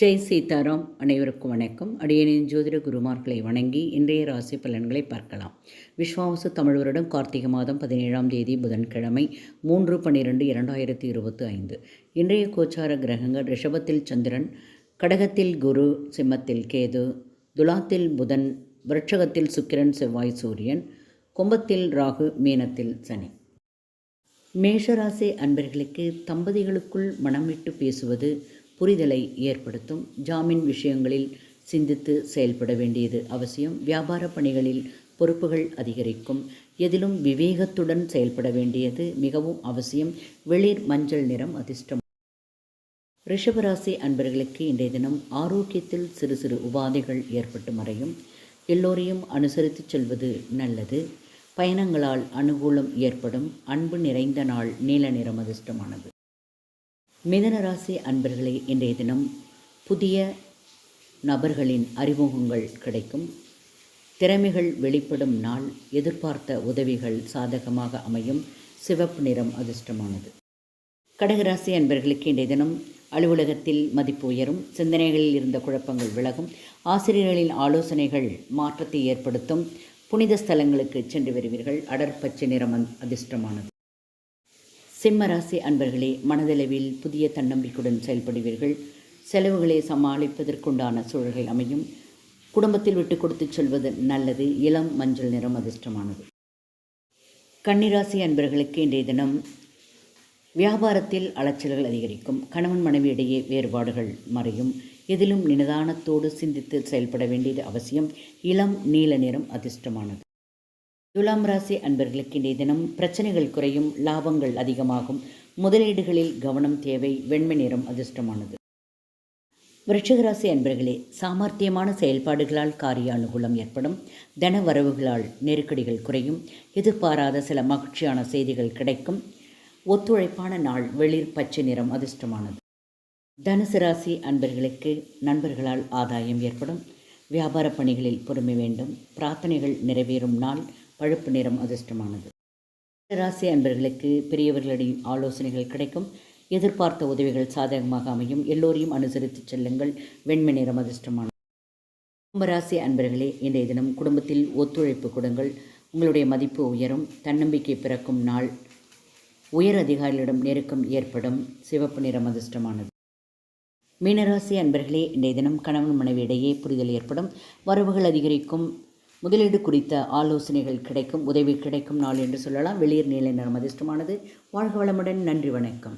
ஜெய் சீதாராம் அனைவருக்கும் வணக்கம். அடியனின் ஜோதிட குருமார்களை வணங்கி இன்றைய ராசி பலன்களை பார்க்கலாம். விஸ்வாவசு தமிழ் வருடம் கார்த்திகை மாதம் பதினேழாம் தேதி புதன்கிழமை மூன்று பன்னிரெண்டு இரண்டாயிரத்தி இருபத்தி ஐந்து. இன்றைய கோச்சார கிரகங்கள் ரிஷபத்தில் சந்திரன் கடகத்தில் குரு சிம்மத்தில் கேது துலாத்தில் புதன் விருட்சகத்தில் சுக்கிரன் செவ்வாய் சூரியன் கும்பத்தில் ராகு மீனத்தில் சனி. மேஷராசி அன்பர்களுக்கு தம்பதிகளுக்குள் மனம் விட்டு பேசுவது புரிதலை ஏற்படுத்தும். ஜாமீன் விஷயங்களில் சிந்தித்து செயல்பட வேண்டியது அவசியம். வியாபார பணிகளில் பொறுப்புகள் அதிகரிக்கும். எதிலும் விவேகத்துடன் செயல்பட வேண்டியது மிகவும் அவசியம். வெளிர் மஞ்சள் நிறம் அதிர்ஷ்டம். ரிஷபராசி அன்பர்களுக்கு இன்றைய தினம் ஆரோக்கியத்தில் சிறு சிறு உபாதைகள் ஏற்பட்டு மறையும். எல்லோரையும் அனுசரித்து செல்வது நல்லது. பயணங்களால் அனுகூலம் ஏற்படும். அன்பு நிறைந்த நாள் நீல நிறம் அதிர்ஷ்டமானது. மிதனராசி அன்பர்களே இன்றைய தினம் புதிய நபர்களின் அறிமுகங்கள் கிடைக்கும். திறமைகள் வெளிப்படும் நாள் எதிர்பார்த்த உதவிகள் சாதகமாக அமையும். சிவப்பு நிறம் அதிர்ஷ்டமானது. கடகராசி அன்பர்களுக்கு இன்றைய தினம் அலுவலகத்தில் மதிப்பு உயரும். சிந்தனைகளில் இருந்த குழப்பங்கள் விலகும். ஆசிரியர்களின் ஆலோசனைகள் மாற்றத்தை ஏற்படுத்தும். புனித ஸ்தலங்களுக்கு சென்று வருவீர்கள். அடற்பச்சை நிறம் அதிர்ஷ்டமானது. சிம்மராசி அன்பர்களே மனதளவில் புதிய தன்னம்பிக்கையுடன் செயல்படுவீர்கள். செலவுகளை சமாளிப்பதற்குண்டான சூழல்கள் அமையும். குடும்பத்தில் விட்டு கொடுத்து செல்வது நல்லது. இளம் மஞ்சள் நிறம் அதிர்ஷ்டமானது. கன்னிராசி அன்பர்களுக்கு இன்றைய தினம் வியாபாரத்தில் அலைச்சல்கள் அதிகரிக்கும். கணவன் மனைவி இடையே வேறுபாடுகள் மறையும். எதிலும் நிதானத்தோடு சிந்தித்து செயல்பட வேண்டியது அவசியம். இளம் நீல நிறம் அதிர்ஷ்டமானது. துலாம் ராசி அன்பர்களுக்கு இன்றைய தினம் பிரச்சனைகள் குறையும் லாபங்கள் அதிகமாகும். முதலீடுகளில் கவனம் தேவை வெண்மை நிறம் அதிர்ஷ்டமானது. விருட்சகராசி அன்பர்களே சாமர்த்தியமான செயல்பாடுகளால் காரிய அனுகூலம் ஏற்படும். தன வரவுகளால் நெருக்கடிகள் குறையும். எதிர்பாராத சில மகிழ்ச்சியான செய்திகள் கிடைக்கும். ஒத்துழைப்பான நாள் வெளிர் பச்சை நிறம் அதிர்ஷ்டமானது. தனுசு ராசி அன்பர்களுக்கு நண்பர்களால் ஆதாயம் ஏற்படும். வியாபார பணிகளில் பொறுமை வேண்டும். பிரார்த்தனைகள் நிறைவேறும் நாள். பழுப்பு நிறம் அதிர்ஷ்டமானது. ராசி அன்பர்களுக்கு பெரியவர்களின் ஆலோசனைகள் கிடைக்கும். எதிர்பார்த்த உதவிகள் சாதகமாக அமையும். எல்லோரையும் அனுசரித்து செல்லுங்கள். வெண்மை நிறம் அதிர்ஷ்டமானது. கும்பராசி அன்பர்களே இன்றைய தினம் குடும்பத்தில் ஒத்துழைப்பு கொடுங்கள். உங்களுடைய மதிப்பு உயரும். தன்னம்பிக்கை பிறக்கும் நாள். உயர் அதிகாரிகளிடம் நெருக்கம் ஏற்படும். சிவப்பு நிறம் அதிர்ஷ்டமானது. மீனராசி அன்பர்களே இன்றைய தினம் கணவன் மனைவி இடையே புரிதல் ஏற்படும். வரவுகள் அதிகரிக்கும். முதலீடு குறித்த ஆலோசனைகள் கிடைக்கும் உதவி கிடைக்கும் நாள் என்று சொல்லலாம். வெளியர் நிலை நிறம் அதிர்ஷ்டமானது. வாழ்க வளமுடன். நன்றி வணக்கம்.